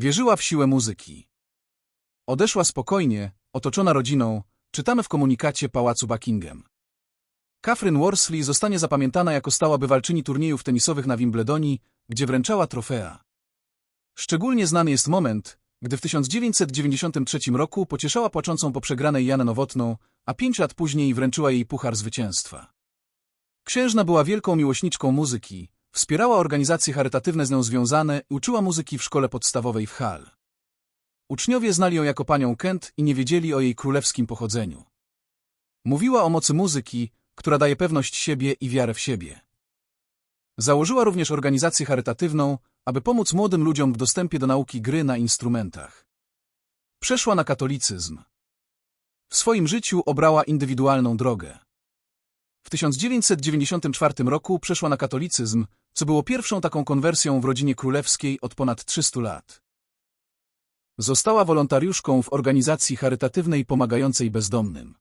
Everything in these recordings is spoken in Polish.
Wierzyła w siłę muzyki. Odeszła spokojnie, otoczona rodziną, czytamy w komunikacie Pałacu Buckingham. Catherine Worsley zostanie zapamiętana jako stała bywalczyni turniejów tenisowych na Wimbledonie, gdzie wręczała trofea. Szczególnie znany jest moment, gdy w 1993 roku pocieszała płaczącą po przegranej Janę Nowotną, a pięć lat później wręczyła jej puchar zwycięstwa. Księżna była wielką miłośniczką muzyki, wspierała organizacje charytatywne z nią związane i uczyła muzyki w szkole podstawowej w Hall. Uczniowie znali ją jako panią Kent i nie wiedzieli o jej królewskim pochodzeniu. Mówiła o mocy muzyki, która daje pewność siebie i wiarę w siebie. Założyła również organizację charytatywną, aby pomóc młodym ludziom w dostępie do nauki gry na instrumentach. Przeszła na katolicyzm. W swoim życiu obrała indywidualną drogę. W 1994 roku przeszła na katolicyzm, co było pierwszą taką konwersją w rodzinie królewskiej od ponad 300 lat. Została wolontariuszką w organizacji charytatywnej pomagającej bezdomnym.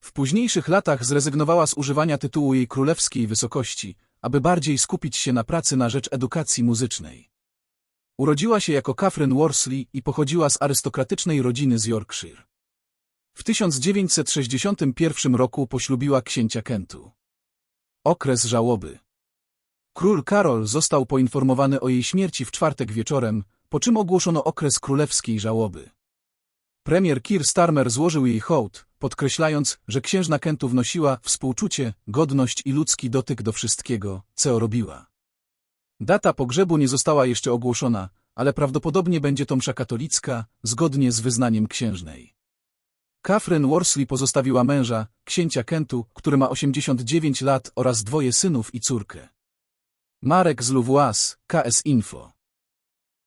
W późniejszych latach zrezygnowała z używania tytułu jej królewskiej wysokości, aby bardziej skupić się na pracy na rzecz edukacji muzycznej. Urodziła się jako Catherine Worsley i pochodziła z arystokratycznej rodziny z Yorkshire. W 1961 roku poślubiła księcia Kentu. Okres żałoby. Król Karol został poinformowany o jej śmierci w czwartek wieczorem, po czym ogłoszono okres królewskiej żałoby. Premier Keir Starmer złożył jej hołd, podkreślając, że księżna Kentu wnosiła współczucie, godność i ludzki dotyk do wszystkiego, co robiła. Data pogrzebu nie została jeszcze ogłoszona, ale prawdopodobnie będzie to msza katolicka, zgodnie z wyznaniem księżnej. Catherine Worsley pozostawiła męża, księcia Kentu, który ma 89 lat oraz dwoje synów i córkę. Marek z Louvois, KS Info